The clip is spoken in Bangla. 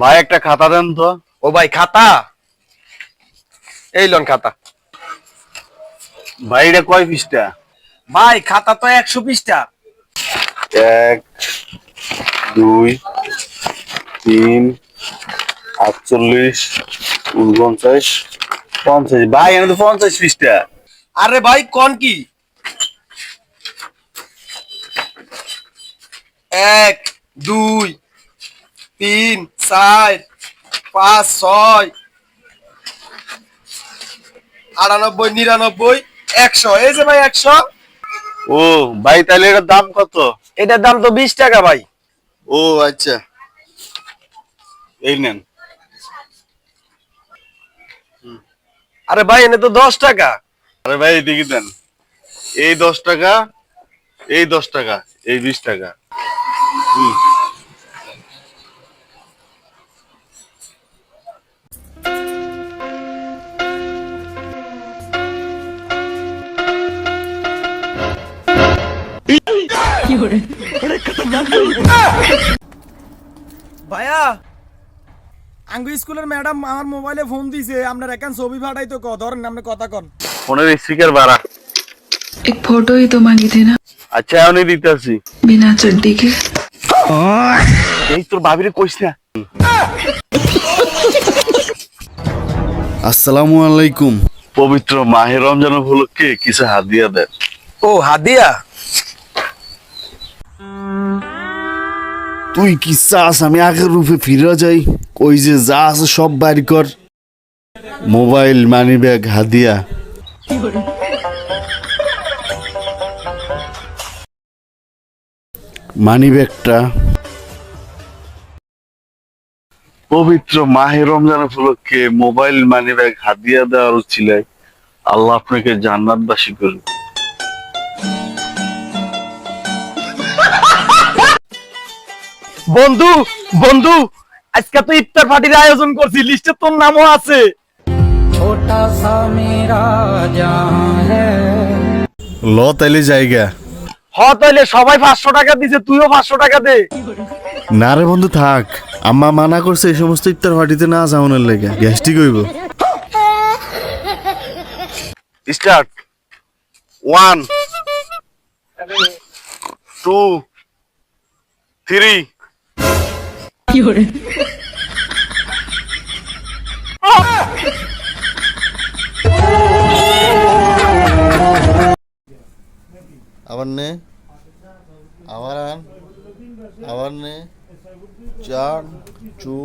ভাই একটা খাতা দেন তো। ও ভাই খাতা? এই লন খাতা। ভাই এটা কয় পিসটা ভাই খাতা তো একশো বিশটা এক দুই তিন আটচল্লিশ উনপঞ্চাশ পঞ্চাশ। ভাই এনে তো পঞ্চাশ পিসটা আরে ভাই কোন কি? এক দুই তিন চার পাঁচ ছয় আটানব্বই নিরানব্বই একশো। এই যে ভাই একশো। ও ভাই তাহলে এটার দাম কত? এটার দাম তো বিশ টাকা ভাই। ও আচ্ছা। এই নেন। আরে ভাই এনে তো দশ টাকা। আরে ভাই এদিকে দেন। এই দশ টাকা এই দশ টাকা এই বিশ টাকা। হুম। ভাইয়া আঙ্গু স্কুলের ম্যাডাম আমার মোবাইলে ফোন দিছে আপনার একান ছবি ভাড়াই তো ক ধরেন আপনি কথা কন ফোনের স্পিকার বাড়া एक फोटो ही तो मांगी थी ना আচ্ছা আমি দিতেছি बिना चड्डी के এই তোর ভাবিরে কইস না আসসালামু আলাইকুম পবিত্র মাহে রমজান উপলক্ষে কিছু হাদিয়া দেন ও হাদিয়া তুই কি চাস আমি আগের রূপে ফিরে যাই? ওই যে যা আছে সব বাড়ি কর। মোবাইল মানি ব্যাগ হাদিয়া। মানি ব্যাগটা। পবিত্র মাহে রমজান উপলক্ষে মোবাইল মানি ব্যাগ হাদিয়া দেওয়ার ছিল আল্লাহ আপনাকে জান্নাতবাসী করুন বন্ধু বন্ধু আজকে তো ইফতার পার্টির আয়োজন করছি লিস্টে তোর নামও আছে। ল তাইলে জায়গা। হ তাইলে সবাই পাঁচশো টাকা দিছে তুইও পাঁচশো টাকা দে। না রে বন্ধু থাক। আম্মা মানা করছে এই সমস্ত ইফতার পার্টিতে না যাওয়ানোর লেগে। গ্যাস্ট্রিক হইব। স্টার্ট। One two three. আবার নে আবার আন আবার নে চার চু